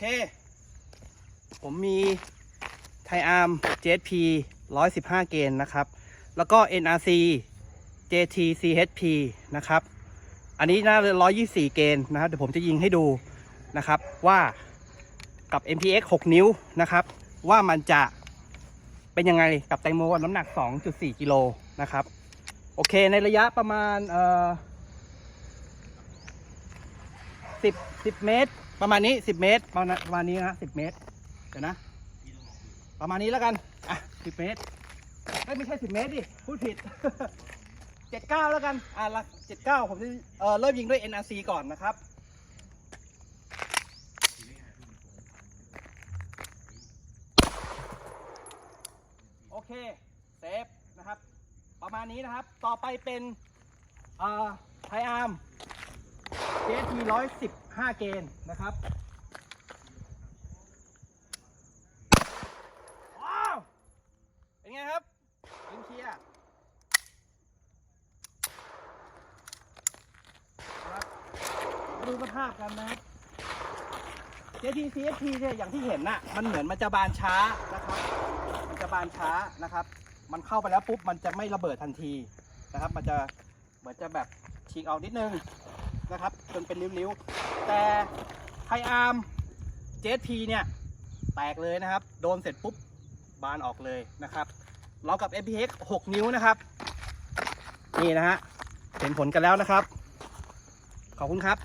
เค ผมมีไทอาร์ม JP 115 เกนนะครับ แล้วก็ NRC JT CHP นะครับ อันนี้น่าจะ124 เกนนะครับ เดี๋ยวผมจะยิงให้ดูนะครับว่ากับ MPX 6 นิ้วนะครับ ว่ามันจะเป็นยังไงกับแตงโมน้ำหนัก 2.4 กิโลนะครับ โอเคในระยะประมาณเอ่อ10 10 เมตร ประมาณนี้10เมตร ประมาณประมาณนี้นะ10เมตร เดี๋ยวนะ ประมาณนี้แล้วกัน อะ10เมตรเอ้ยไม่ใช่10เมตรดิ พูดผิด79แล้วกัน อะละ79ผมจะเอ่อเริ่มยิงด้วย NRC ก่อนนะครับโอเคเซฟนะครับ ประมาณนี้นะครับ ต่อไปเป็นอ่อไทอาร์ม JT 115เกนนะครับว้าวเป็นไงครับยิงเคียร์ครับดูสภาพกันนะครับ JT CFP เนี่ยอย่างที่เห็นน่ะมันเหมือนมันจะบานช้านะครับ มันจะบานช้านะครับ มันเข้าไปแล้วปุ๊บมันจะไม่ระเบิดทันทีนะครับ มันจะเหมือนจะแบบฉีกออกนิดนึง นะครับจนเป็นนิ้วๆ แต่ไทอาร์ม JT เนี่ยแตกเลยนะครับ โดนเสร็จปุ๊บบานออกเลยนะครับเรากับ MPX 6 นิ้วนะครับ นี่นะฮะเห็นผลกันแล้วนะครับ ขอบคุณครับ